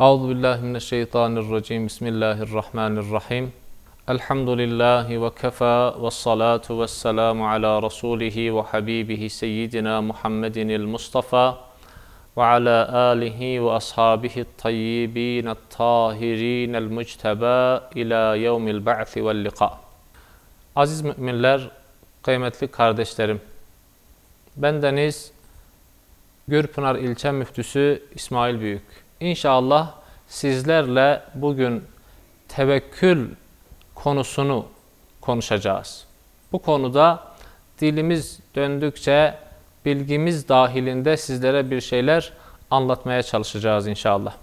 Euzu billahi mineşşeytanirracim. Bismillahirrahmanirrahim. Elhamdülillahi ve kefa ve salatu ve selamu ala rasulihi ve habibihi seyyidina Muhammedinil Mustafa ve ala alihi ve ashabihi tayyibin tahirin el mucteba ila yevmil ba'thi vel liqa. Aziz müminler, kıymetli kardeşlerim. Bendeniz Gürpınar İlçe Müftüsü İsmail Büyük. İnşallah sizlerle bugün tevekkül konusunu konuşacağız. Bu konuda dilimiz döndükçe bilgimiz dahilinde sizlere bir şeyler anlatmaya çalışacağız inşallah.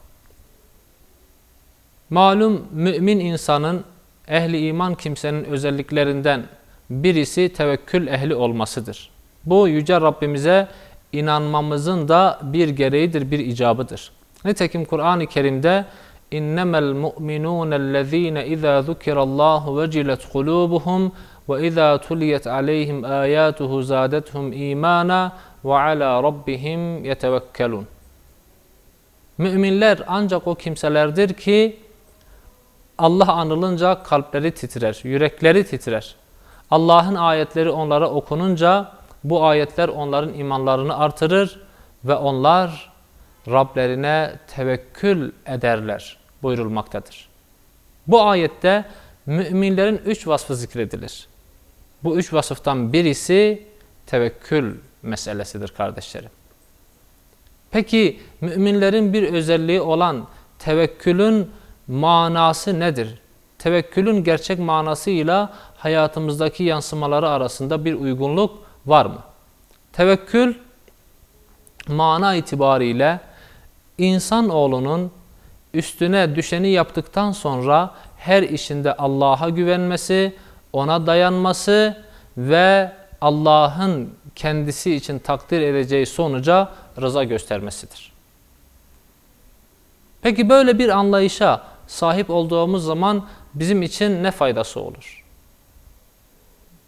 Malum mümin insanın ehli iman kimsenin özelliklerinden birisi tevekkül ehli olmasıdır. Bu yüce Rabbimize inanmamızın da bir gereğidir, bir icabıdır. Nitekim Kur'an-ı Kerim'de innemel mu'minûnellezîne izâ zukirallâhu vecilet kulûbuhum ve izâ tuliyet aleyhim âyâtuhu zâdethum îmâna ve alâ rabbihim yetevekkelun. Müminler ancak o kimselerdir ki Allah anılınca kalpleri titrer, yürekleri titrer. Allah'ın ayetleri onlara okununca bu ayetler onların imanlarını artırır ve onlar Rablerine tevekkül ederler buyurulmaktadır. Bu ayette müminlerin üç vasfı zikredilir. Bu üç vasıftan birisi tevekkül meselesidir kardeşlerim. Peki müminlerin bir özelliği olan tevekkülün manası nedir? Tevekkülün gerçek manasıyla hayatımızdaki yansımaları arasında bir uygunluk var mı? Tevekkül mana itibariyle insanoğlunun üstüne düşeni yaptıktan sonra her işinde Allah'a güvenmesi, ona dayanması ve Allah'ın kendisi için takdir edeceği sonuca rıza göstermesidir. Peki böyle bir anlayışa sahip olduğumuz zaman bizim için ne faydası olur?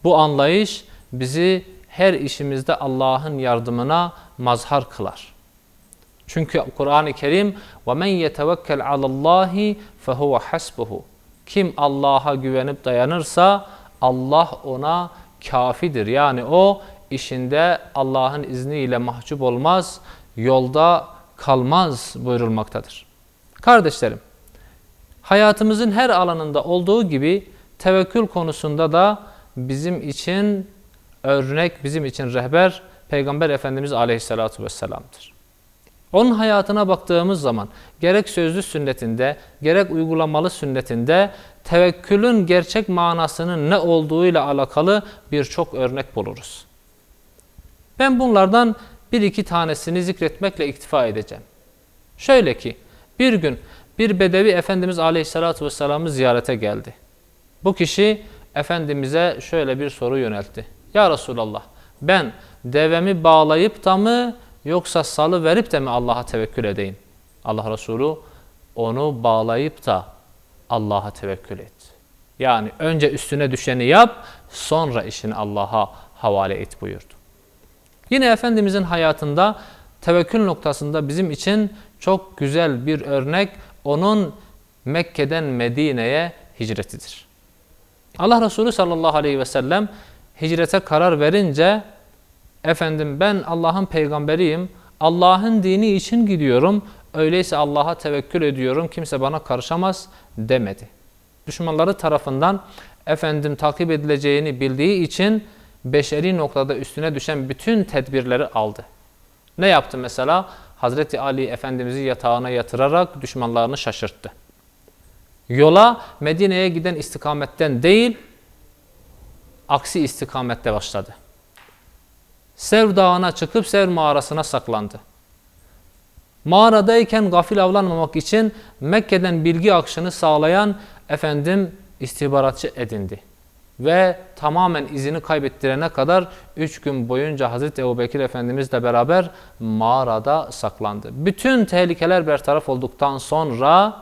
Bu anlayış bizi her işimizde Allah'ın yardımına mazhar kılar. Çünkü Kur'an-ı Kerim وَمَنْ يَتَوَكَّلْ عَلَى اللّٰهِ فَهُوَ حَسْبُهُ Kim Allah'a güvenip dayanırsa Allah ona kafidir. Yani o işinde Allah'ın izniyle mahcup olmaz, yolda kalmaz buyurulmaktadır. Kardeşlerim, hayatımızın her alanında olduğu gibi tevekkül konusunda da bizim için örnek, bizim için rehber Peygamber Efendimiz Aleyhisselatü Vesselam'dır. Onun hayatına baktığımız zaman gerek sözlü sünnetinde gerek uygulamalı sünnetinde tevekkülün gerçek manasının ne olduğuyla alakalı birçok örnek buluruz. Ben bunlardan bir iki tanesini zikretmekle iktifa edeceğim. Şöyle ki bir gün bir bedevi Efendimiz Aleyhisselatü Vesselam'ı ziyarete geldi. Bu kişi Efendimiz'e şöyle bir soru yöneltti. Ya Resulallah ben devemi bağlayıp da mı yoksa salı verip de mi Allah'a tevekkül edeyim? Allah Resulü onu bağlayıp da Allah'a tevekkül et. Yani önce üstüne düşeni yap, sonra işini Allah'a havale et buyurdu. Yine Efendimizin hayatında tevekkül noktasında bizim için çok güzel bir örnek onun Mekke'den Medine'ye hicretidir. Allah Resulü sallallahu aleyhi ve sellem hicrete karar verince efendim ben Allah'ın peygamberiyim. Allah'ın dini için gidiyorum. Öyleyse Allah'a tevekkül ediyorum. Kimse bana karışamaz demedi. Düşmanları tarafından efendim takip edileceğini bildiği için beşeri noktada üstüne düşen bütün tedbirleri aldı. Ne yaptı mesela? Hazreti Ali Efendimiz'i yatağına yatırarak düşmanlarını şaşırttı. Yola Medine'ye giden istikametten değil, aksi istikamette başladı. Sev Dağı'na çıkıp Sev mağarasına saklandı. Mağaradayken gafil avlanmamak için Mekke'den bilgi akışını sağlayan efendim istihbaratçı edindi. Ve tamamen izini kaybettirene kadar üç gün boyunca Hazreti Ebu Bekir Efendimizle beraber mağarada saklandı. Bütün tehlikeler bertaraf olduktan sonra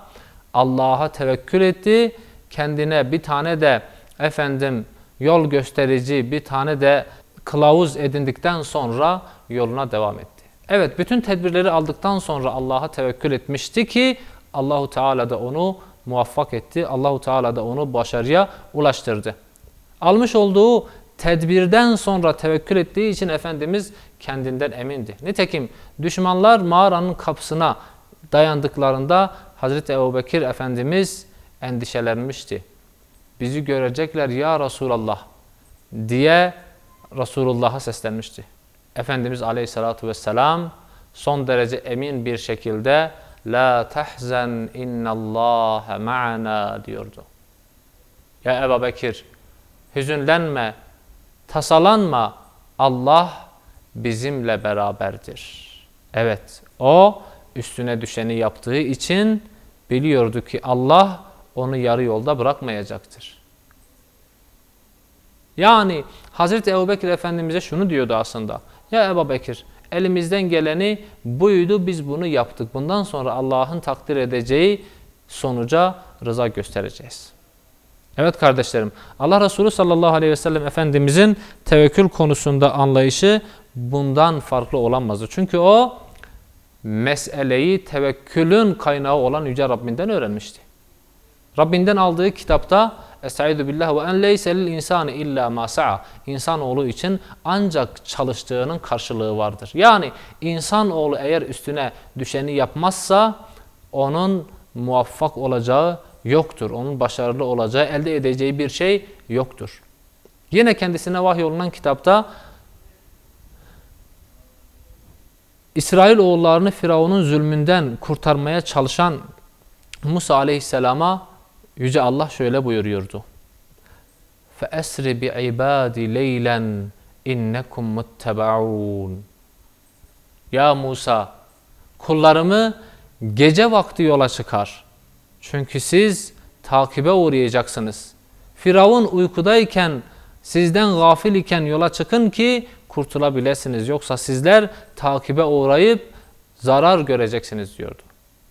Allah'a tevekkül etti. Kendine bir tane de efendim yol gösterici, bir tane de kılavuz edindikten sonra yoluna devam etti. Evet bütün tedbirleri aldıktan sonra Allah'a tevekkül etmişti ki Allahu Teala da onu muvaffak etti. Allahu Teala da onu başarıya ulaştırdı. Almış olduğu tedbirden sonra tevekkül ettiği için Efendimiz kendinden emindi. Nitekim düşmanlar mağaranın kapısına dayandıklarında Hazreti Ebubekir Efendimiz endişelenmişti. Bizi görecekler ya Resulallah diye Resulullah'a seslenmişti. Efendimiz Aleyhisselatü Vesselam son derece emin bir şekilde La tahzen innallâhe ma'ana diyordu. Ya Ebu Bekir hüzünlenme, tasalanma Allah bizimle beraberdir. Evet o üstüne düşeni yaptığı için biliyordu ki Allah onu yarı yolda bırakmayacaktır. Yani Hazreti Ebu Bekir Efendimiz'e şunu diyordu aslında. Ya Ebu Bekir elimizden geleni buydu biz bunu yaptık. Bundan sonra Allah'ın takdir edeceği sonuca rıza göstereceğiz. Evet kardeşlerim Allah Resulü sallallahu aleyhi ve sellem Efendimizin tevekkül konusunda anlayışı bundan farklı olamazdı. Çünkü o meseleyi tevekkülün kaynağı olan Yüce Rabbinden öğrenmişti. Rabbinden aldığı kitapta Estaizu billah ve en leyse lil insani illa ma sa'a. İnsanoğlu için ancak çalıştığının karşılığı vardır. Yani insanoğlu eğer üstüne düşeni yapmazsa onun muvaffak olacağı yoktur. Onun başarılı olacağı, elde edeceği bir şey yoktur. Yine kendisine vahyolunan kitapta İsrail oğullarını Firavun'un zulmünden kurtarmaya çalışan Musa aleyhisselama Yüce Allah şöyle buyuruyordu. فَأَسْرِ بِعِبَادِ لَيْلًا اِنَّكُمْ مُتَّبَعُونَ Ya Musa, kullarımı gece vakti yola çıkar. Çünkü siz takibe uğrayacaksınız. Firavun uykudayken, sizden gafil iken yola çıkın ki kurtulabilirsiniz. Yoksa sizler takibe uğrayıp zarar göreceksiniz diyordu.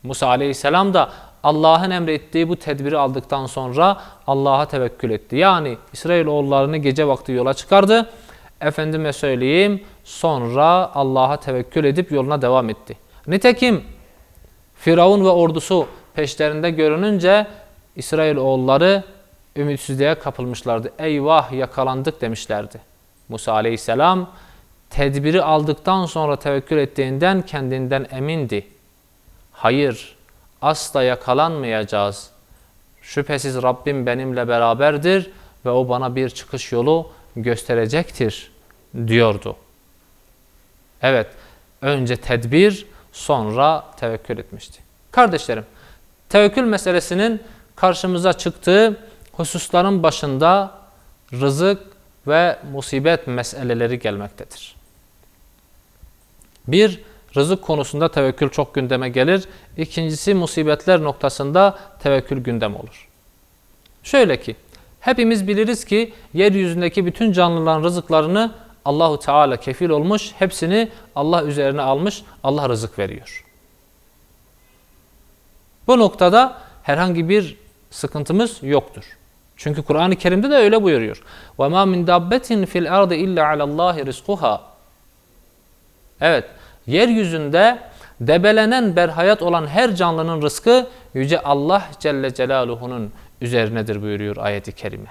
Musa aleyhisselam da Allah'ın emrettiği bu tedbiri aldıktan sonra Allah'a tevekkül etti. Yani İsrailoğullarını gece vakti yola çıkardı. Efendime söyleyeyim sonra Allah'a tevekkül edip yoluna devam etti. Nitekim Firavun ve ordusu peşlerinde görününce İsrailoğulları ümitsizliğe kapılmışlardı. Eyvah yakalandık demişlerdi. Musa aleyhisselam tedbiri aldıktan sonra tevekkül ettiğinden kendinden emindi. Hayır, asla yakalanmayacağız. Şüphesiz Rabbim benimle beraberdir ve o bana bir çıkış yolu gösterecektir diyordu. Evet, önce tedbir, sonra tevekkül etmişti. Kardeşlerim, tevekkül meselesinin karşımıza çıktığı hususların başında rızık ve musibet meseleleri gelmektedir. Bir, Rızık konusunda tevekkül çok gündeme gelir. İkincisi musibetler noktasında tevekkül gündem olur. Şöyle ki hepimiz biliriz ki yeryüzündeki bütün canlıların rızıklarını Allahu Teala kefil olmuş, hepsini Allah üzerine almış, Allah rızık veriyor. Bu noktada herhangi bir sıkıntımız yoktur. Çünkü Kur'an-ı Kerim'de de öyle buyuruyor. وَمَا مِنْ دَابَّةٍ فِي الْاَرْضِ اِلَّا عَلَى اللّٰهِ رِزْقُهَا Evet, Yeryüzünde debelenen berhayat olan her canlının rızkı Yüce Allah Celle Celaluhu'nun üzerinedir buyuruyor ayeti kerime.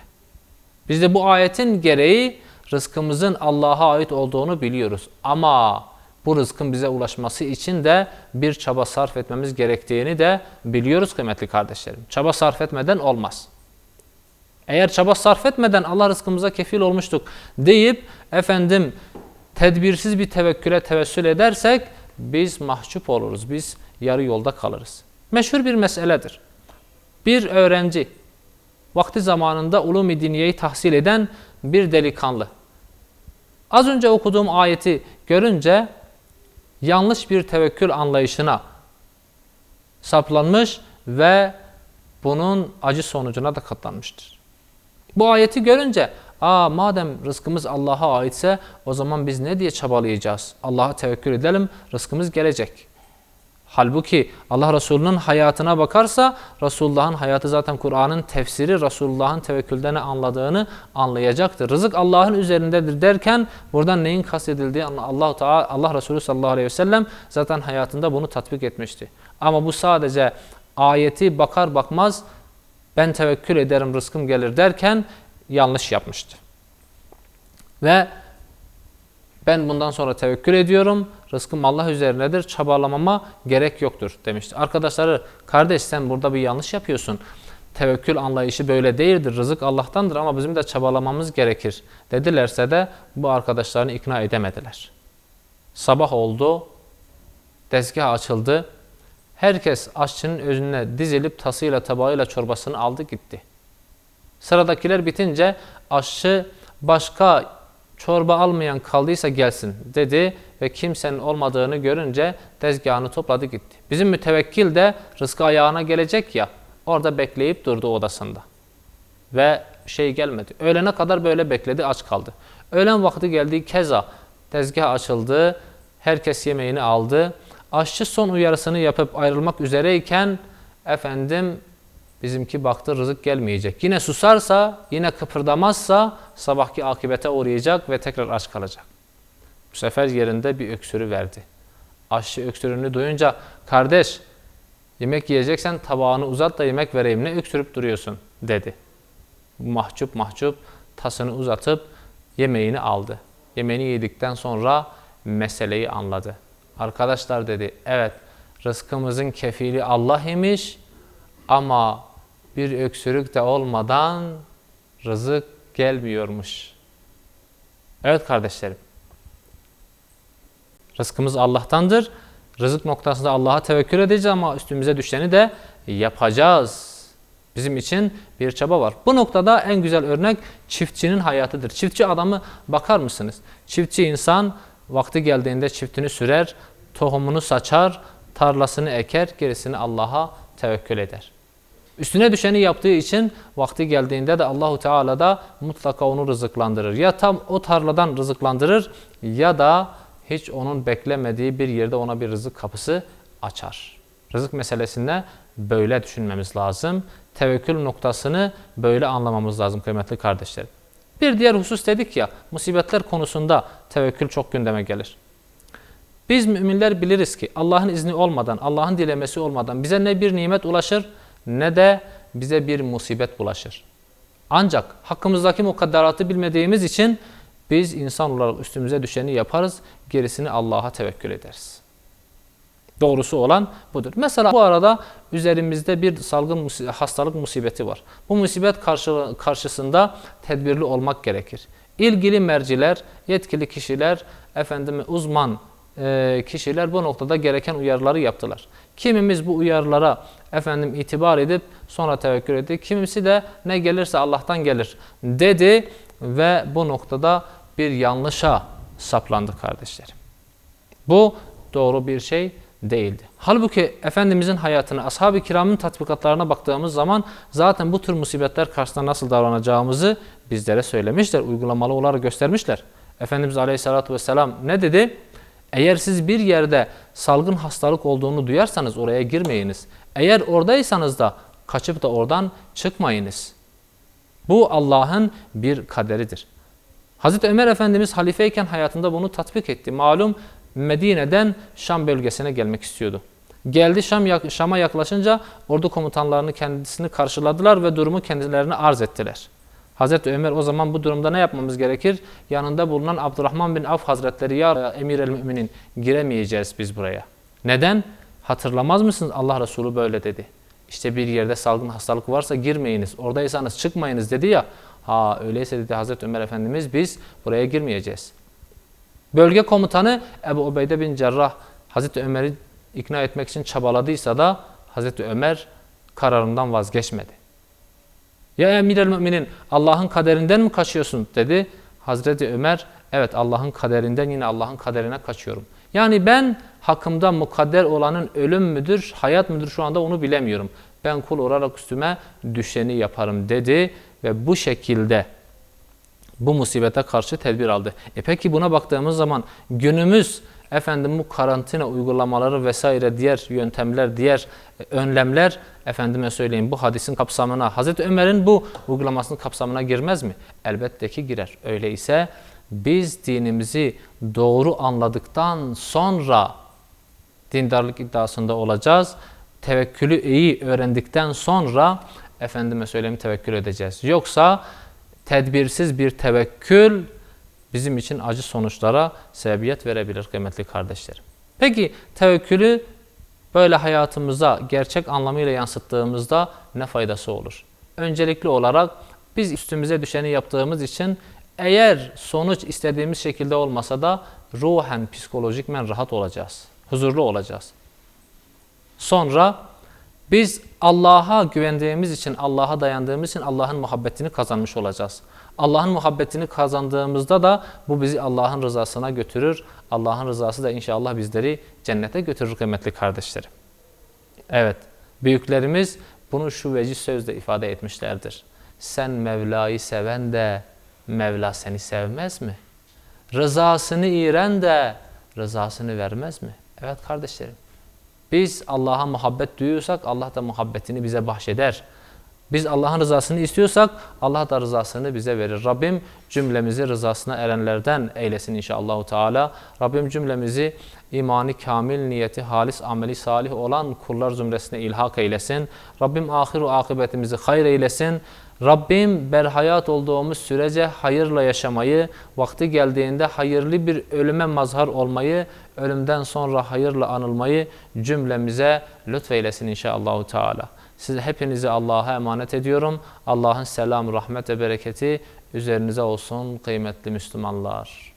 Biz de bu ayetin gereği rızkımızın Allah'a ait olduğunu biliyoruz. Ama bu rızkın bize ulaşması için de bir çaba sarf etmemiz gerektiğini de biliyoruz kıymetli kardeşlerim. Çaba sarf etmeden olmaz. Eğer çaba sarf etmeden Allah rızkımıza kefil olmuştuk deyip efendim tedbirsiz bir tevekküle tevessül edersek biz mahcup oluruz. Biz yarı yolda kalırız. Meşhur bir meseledir. Bir öğrenci vakti zamanında ulum-i diniyeyi tahsil eden bir delikanlı. Az önce okuduğum ayeti görünce yanlış bir tevekkül anlayışına saplanmış ve bunun acı sonucuna da katlanmıştır. Bu ayeti görünce Aa madem rızkımız Allah'a aitse o zaman biz ne diye çabalayacağız? Allah'a tevekkül edelim, rızkımız gelecek. Halbuki Allah Resulü'nün hayatına bakarsa Resulullah'ın hayatı zaten Kur'an'ın tefsiri Resulullah'ın tevekkülde ne anladığını anlayacaktır. Rızık Allah'ın üzerindedir derken buradan neyin kastedildiği Allah Teala Allah Resulü sallallahu aleyhi ve sellem zaten hayatında bunu tatbik etmişti. Ama bu sadece ayeti bakar bakmaz ben tevekkül ederim rızkım gelir derken yanlış yapmıştı. Ve ben bundan sonra tevekkül ediyorum. Rızkım Allah üzerinedir. Çabalamama gerek yoktur demişti. Arkadaşları kardeş sen burada bir yanlış yapıyorsun. Tevekkül anlayışı böyle değildir. Rızık Allah'tandır ama bizim de çabalamamız gerekir. Dedilerse de bu arkadaşlarını ikna edemediler. Sabah oldu. Tezgah açıldı. Herkes aşçının önüne dizilip tasıyla tabağıyla çorbasını aldı gitti. Sıradakiler bitince aşçı başka çorba almayan kaldıysa gelsin dedi ve kimsenin olmadığını görünce tezgahını topladı gitti. Bizim mütevekkil de rızkı ayağına gelecek ya orada bekleyip durdu odasında. Ve şey gelmedi. Öğlene kadar böyle bekledi aç kaldı. Öğlen vakti geldi keza tezgah açıldı. Herkes yemeğini aldı. Aşçı son uyarısını yapıp ayrılmak üzereyken efendim bizimki baktı rızık gelmeyecek. Yine susarsa, yine kıpırdamazsa sabahki akibete uğrayacak ve tekrar aç kalacak. Bu sefer yerinde bir öksürü verdi. Aşçı öksürüğünü duyunca kardeş yemek yiyeceksen tabağını uzat da yemek vereyim ne öksürüp duruyorsun dedi. Mahcup mahcup tasını uzatıp yemeğini aldı. Yemeğini yedikten sonra meseleyi anladı. Arkadaşlar dedi evet rızkımızın kefili Allah imiş ama bir öksürük de olmadan rızık gelmiyormuş. Evet kardeşlerim. Rızkımız Allah'tandır. Rızık noktasında Allah'a tevekkül edeceğiz ama üstümüze düşeni de yapacağız. Bizim için bir çaba var. Bu noktada en güzel örnek çiftçinin hayatıdır. Çiftçi adamı bakar mısınız? Çiftçi insan vakti geldiğinde çiftini sürer, tohumunu saçar, tarlasını eker, gerisini Allah'a tevekkül eder. Üstüne düşeni yaptığı için vakti geldiğinde de Allahu Teala da mutlaka onu rızıklandırır. Ya tam o tarladan rızıklandırır ya da hiç onun beklemediği bir yerde ona bir rızık kapısı açar. Rızık meselesinde böyle düşünmemiz lazım. Tevekkül noktasını böyle anlamamız lazım kıymetli kardeşlerim. Bir diğer husus dedik ya, musibetler konusunda tevekkül çok gündeme gelir. Biz müminler biliriz ki Allah'ın izni olmadan, Allah'ın dilemesi olmadan bize ne bir nimet ulaşır ne de bize bir musibet bulaşır. Ancak hakkımızdaki mukadderatı bilmediğimiz için biz insan olarak üstümüze düşeni yaparız, gerisini Allah'a tevekkül ederiz. Doğrusu olan budur. Mesela bu arada üzerimizde bir salgın hastalık musibeti var. Bu musibet karşı, karşısında tedbirli olmak gerekir. İlgili merciler, yetkili kişiler, efendim uzman e, kişiler bu noktada gereken uyarıları yaptılar. Kimimiz bu uyarılara efendim itibar edip sonra tevekkül etti. Kimisi de ne gelirse Allah'tan gelir dedi ve bu noktada bir yanlışa saplandı kardeşlerim. Bu doğru bir şey değildi. Halbuki Efendimizin hayatını, ashab-ı kiramın tatbikatlarına baktığımız zaman zaten bu tür musibetler karşısında nasıl davranacağımızı bizlere söylemişler, uygulamalı olarak göstermişler. Efendimiz Aleyhisselatü Vesselam ne dedi? Eğer siz bir yerde salgın hastalık olduğunu duyarsanız oraya girmeyiniz. Eğer oradaysanız da kaçıp da oradan çıkmayınız. Bu Allah'ın bir kaderidir. Hazreti Ömer Efendimiz halifeyken hayatında bunu tatbik etti. Malum Medine'den Şam bölgesine gelmek istiyordu. Geldi Şam Şam'a yaklaşınca ordu komutanlarını kendisini karşıladılar ve durumu kendilerine arz ettiler. Hazreti Ömer o zaman bu durumda ne yapmamız gerekir? Yanında bulunan Abdurrahman bin Avf Hazretleri ya emir el müminin giremeyeceğiz biz buraya. Neden? Hatırlamaz mısınız? Allah Resulü böyle dedi. İşte bir yerde salgın hastalık varsa girmeyiniz. Oradaysanız çıkmayınız dedi ya. Ha öyleyse dedi Hazreti Ömer Efendimiz biz buraya girmeyeceğiz. Bölge komutanı Ebu Ubeyde bin Cerrah Hazreti Ömer'i ikna etmek için çabaladıysa da Hazreti Ömer kararından vazgeçmedi. Ya emir el müminin Allah'ın kaderinden mi kaçıyorsun dedi. Hazreti Ömer evet Allah'ın kaderinden yine Allah'ın kaderine kaçıyorum. Yani ben hakkımda mukadder olanın ölüm müdür, hayat mıdır şu anda onu bilemiyorum. Ben kul olarak üstüme düşeni yaparım dedi ve bu şekilde bu musibete karşı tedbir aldı. E peki buna baktığımız zaman günümüz efendim bu karantina uygulamaları vesaire diğer yöntemler, diğer önlemler efendime söyleyeyim bu hadisin kapsamına, Hazreti Ömer'in bu uygulamasının kapsamına girmez mi? Elbette ki girer. Öyleyse biz dinimizi doğru anladıktan sonra dindarlık iddiasında olacağız. tevekkülü iyi öğrendikten sonra efendime söyleyeyim tevekkül edeceğiz. Yoksa tedbirsiz bir tevekkül bizim için acı sonuçlara sebebiyet verebilir kıymetli kardeşlerim. Peki tevekkülü böyle hayatımıza gerçek anlamıyla yansıttığımızda ne faydası olur? Öncelikli olarak biz üstümüze düşeni yaptığımız için eğer sonuç istediğimiz şekilde olmasa da ruhen, psikolojikmen rahat olacağız. Huzurlu olacağız. Sonra biz Allah'a güvendiğimiz için, Allah'a dayandığımız için Allah'ın muhabbetini kazanmış olacağız. Allah'ın muhabbetini kazandığımızda da bu bizi Allah'ın rızasına götürür. Allah'ın rızası da inşallah bizleri cennete götürür kıymetli kardeşlerim. Evet, büyüklerimiz bunu şu veciz sözle ifade etmişlerdir. Sen Mevla'yı seven de Mevla seni sevmez mi? Rızasını iğren de rızasını vermez mi? Evet kardeşlerim. Biz Allah'a muhabbet duyuyorsak Allah da muhabbetini bize bahşeder. Biz Allah'ın rızasını istiyorsak Allah da rızasını bize verir. Rabbim cümlemizi rızasına erenlerden eylesin inşallah Teala. Rabbim cümlemizi imani kamil, niyeti halis, ameli salih olan kullar zümresine ilhak eylesin. Rabbim ahiru akıbetimizi hayır eylesin. Rabbim berhayat olduğumuz sürece hayırla yaşamayı, vakti geldiğinde hayırlı bir ölüme mazhar olmayı, ölümden sonra hayırla anılmayı cümlemize lütfeylesin inşallah Teala. Size hepinizi Allah'a emanet ediyorum. Allah'ın selam, rahmet ve bereketi üzerinize olsun kıymetli Müslümanlar.